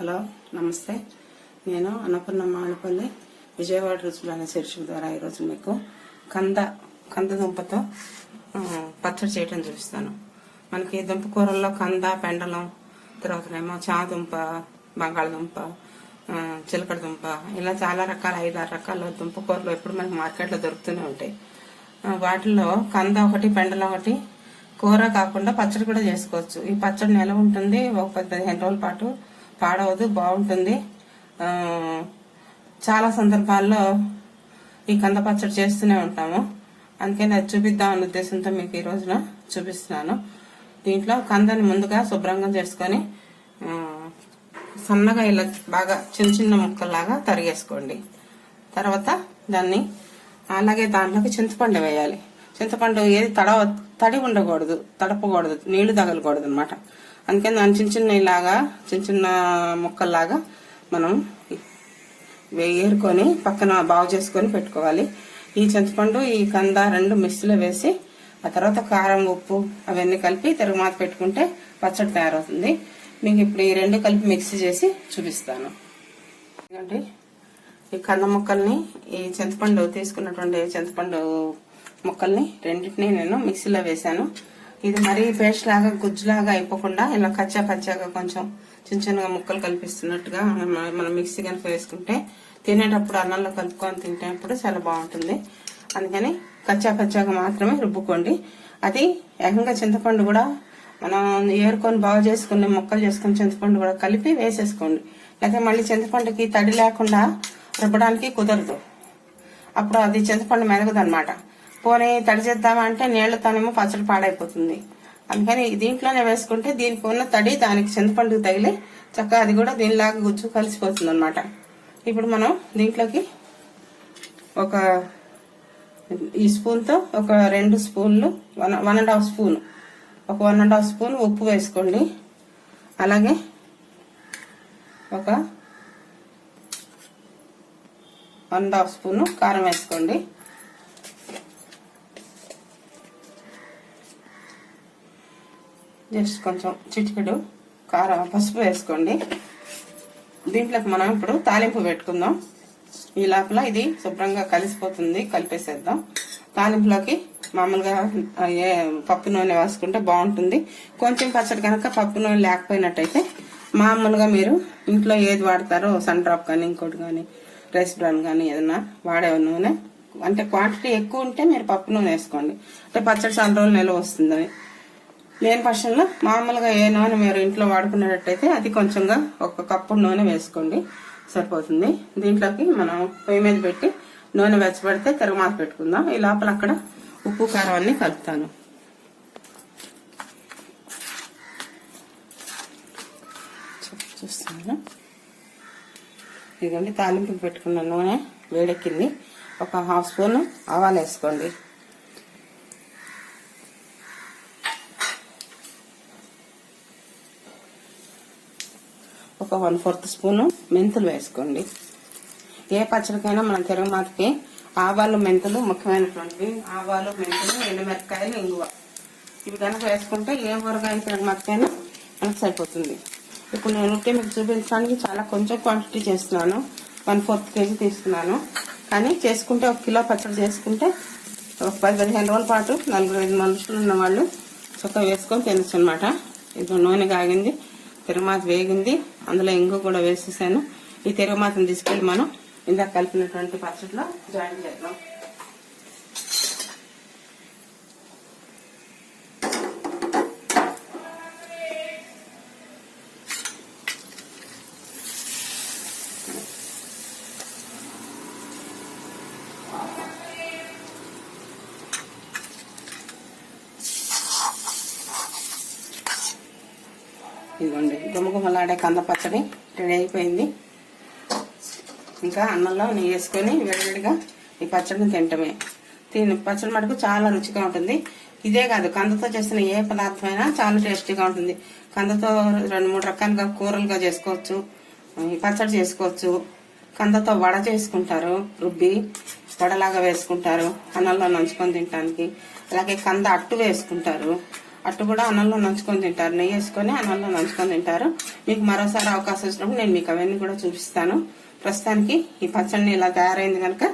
Hello నమస్తే. నేను అన్నపూర్ణ మామిడిపల్లి విజయవాడ రుచులు అనే శీర్షిక ద్వారా ఈరోజు మీకు కంద కంద దుంపతో పచ్చడి చేయటం చూపిస్తాను. మనకి దుంప కూరల్లో కంద పెండలం తర్వాతనేమో చాదుంప బంగాళదుంప చిలకడ దుంప ఇలా చాలా రకాల ఐదు ఆరు రకాల దుంప కూరలు ఎప్పుడు మనకి మార్కెట్లో దొరుకుతూనే ఉంటాయి. వాటిల్లో కంద ఒకటి పెండలం ఒకటి కూర కాకుండా పచ్చడి కూడా చేసుకోవచ్చు. ఈ పచ్చడి నెల ఉంటుంది ఒక పది పదిహేను రోజుల పాటు పాడవదు బాగుంటుంది. చాలా సందర్భాల్లో ఈ కంద పచ్చడి చేస్తూనే ఉంటాము. అందుకని అది చూపిద్దాం అన్న ఉద్దేశంతో మీకు ఈ రోజున చూపిస్తున్నాను. దీంట్లో కందని ముందుగా శుభ్రంగా చేసుకొని సన్నగా ఇలా బాగా చిన్న చిన్న ముక్కల్లాగా తరిగేసుకోండి. తర్వాత దాన్ని అలాగే దాంట్లోకి చింతపండు వేయాలి. చింతపండు ఏది తడ తడి ఉండకూడదు తడపకూడదు నీళ్ళు తగలకూడదు అనమాట అందుకని దాన్ని చిన్న చిన్న ఇలాగా చిన్న చిన్న ముక్కల్లాగా మనం వేరుకొని పక్కన బాగు చేసుకొని పెట్టుకోవాలి. ఈ చింతపండు ఈ కంద రెండు మిక్సీలో వేసి ఆ తర్వాత కారం ఉప్పు అవన్నీ కలిపి తిరుగుమాత పెట్టుకుంటే పచ్చడి తయారవుతుంది. మీకు ఇప్పుడు ఈ రెండు కలిపి మిక్సీ చేసి చూపిస్తాను. ఎందుకంటే ఈ కంద ముక్కల్ని ఈ చింతపండు తీసుకున్నటువంటి చింతపండు ముక్కల్ని రెండింటిని నేను మిక్సీలో వేశాను. ఇది మరీ పేస్ట్ లాగా గుజ్జులాగా అయిపోకుండా ఇలా కచ్చా పచ్చాగా కొంచెం చిన్న చిన్నగా ముక్కలు కల్పిస్తున్నట్టుగా మనం మనం మిక్సీ కనుక వేసుకుంటే తినేటప్పుడు అన్నంలో కలుపుకొని తింటేటప్పుడు చాలా బాగుంటుంది. అందుకని కచ్చా పచ్చాగా మాత్రమే రుబ్బుకోండి. అది ఏకంగా చింతపండు కూడా మనం ఏరుకొని బాగు చేసుకుని ముక్కలు చేసుకుని చింతపండు కూడా కలిపి వేసేసుకోండి. లేకపోతే మళ్ళీ చింతపండుకి తడి లేకుండా రుబ్బడానికి కుదరదు. అప్పుడు అది చింతపండు మెదగదు అనమాట పోనీ తడి చేద్దామంటే నీళ్ళతోనేమో పచ్చడి పాడైపోతుంది. అందుకని దీంట్లోనే వేసుకుంటే దీనికి ఉన్న తడి దానికి చింతపండుకు తగిలి చక్కగా అది కూడా దీనిలాగా గుజ్జు కలిసిపోతుంది అనమాట ఇప్పుడు మనం దీంట్లోకి ఒక ఈ స్పూన్తో ఒక రెండు స్పూన్లు one one and half spoon ఒక వన్ అండ్ హాఫ్ స్పూన్ ఉప్పు వేసుకోండి. అలాగే ఒక వన్ అండ్ హాఫ్ స్పూన్ కారం వేసుకోండి. జస్ట్ కొంచెం చిటికెడు కారం పసుపు వేసుకోండి. దీంట్లోకి మనం ఇప్పుడు తాలింపు పెట్టుకుందాం. ఈ లోపల ఇది శుభ్రంగా కలిసిపోతుంది కలిపేసేద్దాం. తాలింపులోకి మామూలుగా ఏ పప్పు నూనె వేసుకుంటే బాగుంటుంది. కొంచెం పచ్చడి కనుక పప్పు నూనె లేకపోయినట్టయితే మామూలుగా మీరు ఇంట్లో ఏది వాడతారో సన్ డ్రాప్ కానీ ఇంకోటి కానీ రైస్ బ్రాన్ కానీ ఏదైనా వాడే నూనె. అంటే క్వాంటిటీ ఎక్కువ ఉంటే మీరు పప్పు నూనె వేసుకోండి. అంటే పచ్చడి సన్ రోజులు నిల్వ వస్తుందని. లేని పక్షంలో మామూలుగా ఏ నూనె మీరు ఇంట్లో వాడుకునేటట్టయితే అది కొంచెంగా ఒక కప్పు నూనె వేసుకోండి. సరిపోతుంది. దీంట్లోకి మనం పొయ్యి మీద పెట్టి నూనె వెచ్చబడితే తిరగమాత పెట్టుకుందాం. ఈ లోపల అక్కడ ఉప్పు కారం అన్ని కలుపుతాను. చూస్తాను ఇదిగోండి తాలింపుకి పెట్టుకున్న నూనె వేడెక్కింది. ఒక హాఫ్ స్పూన్ ఆవాలు వేసుకోండి. ఒక వన్ ఫోర్త్ స్పూను మెంతులు వేసుకోండి. ఏ పచ్చడికైనా మన తిరగమాతకి ఆవాలు మెంతులు ముఖ్యమైనటువంటివి. ఆవాలు మెంతులు ఎండుమిరపకాయలు ఇంగువ. ఇవి కనుక వేసుకుంటే ఏ ఊరగాయ తిరగమాతకైనా మనకు సరిపోతుంది. ఇప్పుడు నేను ఉంటే మీకు చూపించడానికి చాలా కొంచెం క్వాంటిటీ చేస్తున్నాను. వన్ ఫోర్త్ కేజీ తీసుకున్నాను. కానీ చేసుకుంటే ఒక కిలో పచ్చడి చేసుకుంటే ఒక పది పదిహేను రోజుల పాటు నలుగురు ఐదు మనుషులు ఉన్న వాళ్ళు చక్కగా వేసుకొని తినచ్చు అనమాట ఇది నూనె కాగింది. తిరుమాత వేగింది. అందులో ఇంగు కూడా వేసేసాను. ఈ తిరుమాతను తీసుకెళ్ళి మనం ఇందాక కలిపినటువంటి పచ్చడిలో జాయిన్ చేద్దాం. ఇదిగోండి గుమగుమలాడే కంద పచ్చడి రెడీ అయిపోయింది. ఇంకా అన్నంలో నెయ్యి వేసుకొని వేడివేడిగా ఈ పచ్చడిని తింటమే. తిని పచ్చడి మటుకు చాలా రుచిగా ఉంటుంది. ఇదే కాదు కందతో చేసిన ఏ పదార్థమైనా చాలా టేస్టీగా ఉంటుంది. కందతో రెండు మూడు రకాలుగా కూరలుగా చేసుకోవచ్చు ఈ పచ్చడి చేసుకోవచ్చు. కందతో వడ చేసుకుంటారు రుబ్బి వడలాగా వేసుకుంటారు అన్నంలో నంచుకొని తినడానికి అలాగే కంద అట్టు వేసుకుంటారు. అట్టు కూడా అన్నంలో నంచుకొని తింటారు. నెయ్యి వేసుకొని అన్నంలో నంచుకొని తింటారు. మీకు మరోసారి అవకాశం వచ్చినప్పుడు నేను మీకు అవన్నీ కూడా చూపిస్తాను. ప్రస్తుతానికి ఈ పచ్చడిని ఇలా తయారైంది కనుక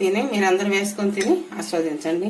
దీన్ని మీరందరూ వేసుకొని తిని ఆస్వాదించండి.